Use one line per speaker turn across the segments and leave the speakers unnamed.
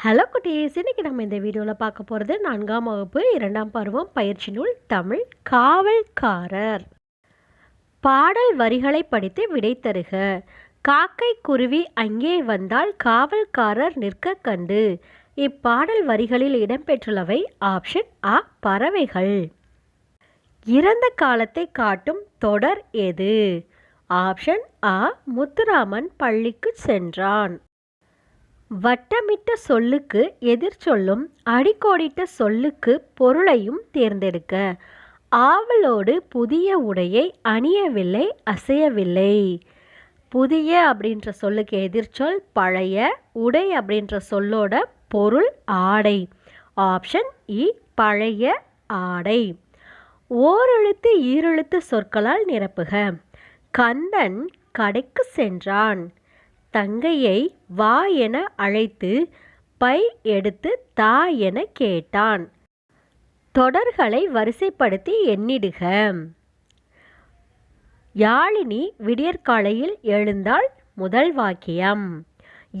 Hello குட்டீஸ். இன்றைக்கி நம்ம இந்த வீடியோவில் பார்க்க போகிறது நான்காம் வகுப்பு இரண்டாம் பருவம் பயிற்சி நூல் தமிழ் காவல்காரர். பாடல் வரிகளை படித்து விடை தருக. காக்கை குருவி அங்கே வந்தால் காவல்காரர் நிற்க கண்டு. இப்பாடல் வரிகளில் இடம்பெற்றுள்ளவை ஆப்ஷன் அ பறவைகள். இறந்த காலத்தை காட்டும் தொடர் எது? ஆப்ஷன் அ முத்துராமன் பள்ளிக்கு சென்றான். வட்டமிட்ட சொல்லுக்கு எதிர் சொல்லும் அடிக்கோடிட்ட சொல்லுக்கு பொருளையும் தேர்ந்தெடுக்க. ஆவலோடு புதிய உடையை அணியவில்லை அசையவில்லை. புதிய அப்படின்ற சொல்லுக்கு எதிர்ச்சொல் பழைய உடை அப்படின்ற சொல்லோட பொருள் ஆடை. ஆப்ஷன் இ பழைய ஆடை. ஓரெழுத்து ஈரெழுத்து சொற்களால் நிரப்புக. கந்தன் கடைக்கு சென்றான். தங்கையை வா என அழைத்து பை எடுத்து தா என கேட்டான். தொடர்களை வரிசைப்படுத்தி எண்ணிடுக. யாழினி விடியற்காலையில் எழுந்தால் முதல் வாக்கியம்.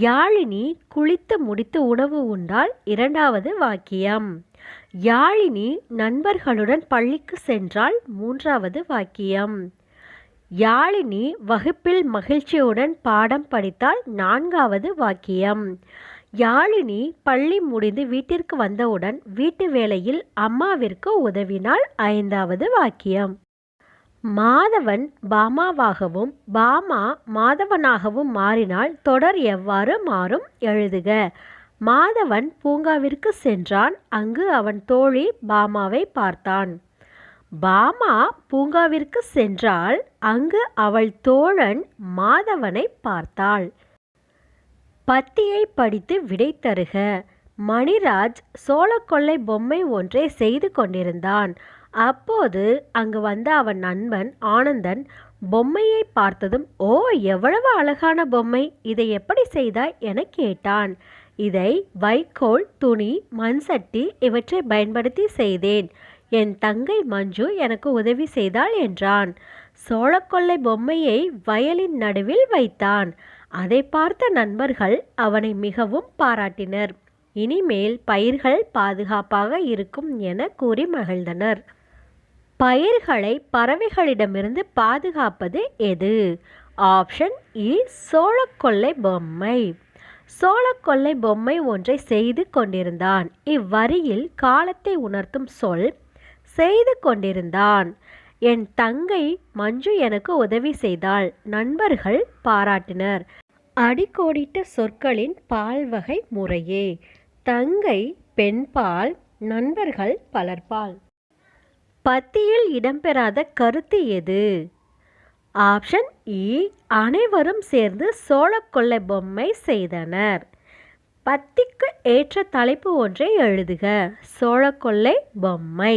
யாழினி குளித்து முடித்து உணவு உண்டால் இரண்டாவது வாக்கியம். யாழினி நண்பர்களுடன் பள்ளிக்கு சென்றால் மூன்றாவது வாக்கியம். யாழினி வகுப்பில் மகிழ்ச்சியுடன் பாடம் படித்தால் நான்காவது வாக்கியம். யாழினி பள்ளி முடிந்து வீட்டிற்கு வந்தவுடன் வீட்டு வேலையில் அம்மாவிற்கு உதவினால் ஐந்தாவது வாக்கியம். மாதவன் பாமாவாகவும் பாமா மாதவனாகவும் மாறினால் தொடர் எவ்வாறு மாறும் எழுதுக. மாதவன் பூங்காவிற்கு சென்றான். அங்கு அவன் தோழி பாமாவை பார்த்தான். பாமா பூங்காவிற்கு சென்றால் அங்கு அவள் தோழன் மாதவனை பார்த்தாள். பத்தியை படித்து விடை தருக. மணிராஜ் சோளக்கொள்ளை பொம்மை ஒன்றை செய்து கொண்டிருந்தான். அப்போது அங்கு வந்த அவன் நண்பன் ஆனந்தன் பொம்மையை பார்த்ததும் ஓ எவ்வளவு அழகான பொம்மை! இதை எப்படி செய்தாய்? என கேட்டான். இதை வைக்கோல் துணி மண்சட்டி இவற்றை பயன்படுத்தி செய்தேன். என் தங்கை மஞ்சு எனக்கு உதவி செய்தாள் என்றான். சோளக்கொள்ளை பொம்மையை வயலின் நடுவில் வைத்தான். அதை பார்த்த நண்பர்கள் அவனை மிகவும் பாராட்டினர். இனிமேல் பயிர்கள் பாதுகாப்பாக இருக்கும் என கூறி மகிழ்ந்தனர். பயிர்களை பறவைகளிடமிருந்து பாதுகாப்பது எது? ஆப்ஷன் இ சோளக்கொள்ளை பொம்மை. சோளக்கொள்ளை பொம்மை ஒன்றை செய்து கொண்டிருந்தான். இவ்வரியில் காலத்தை உணர்த்தும் சொல் செய்து கொண்டிருந்தான். என் தங்கை மஞ்சு எனக்கு உதவி செய்தாள். நண்பர்கள் பாராட்டினர். அடிக்கோடிட்ட சொற்களின் பால் வகை முறையே. தங்கை பெண்பால் நண்பர்கள் பலர்பால் பத்தியில் இடம்பெறாத கருத்து எது? ஆப்ஷன் இ அனைவரும் சேர்ந்து சோழக்கொள்ளை பொம்மை செய்தனர். பத்திக்கு ஏற்ற தலைப்பு ஒன்றை எழுதுக. சோழக்கொள்ளை பொம்மை.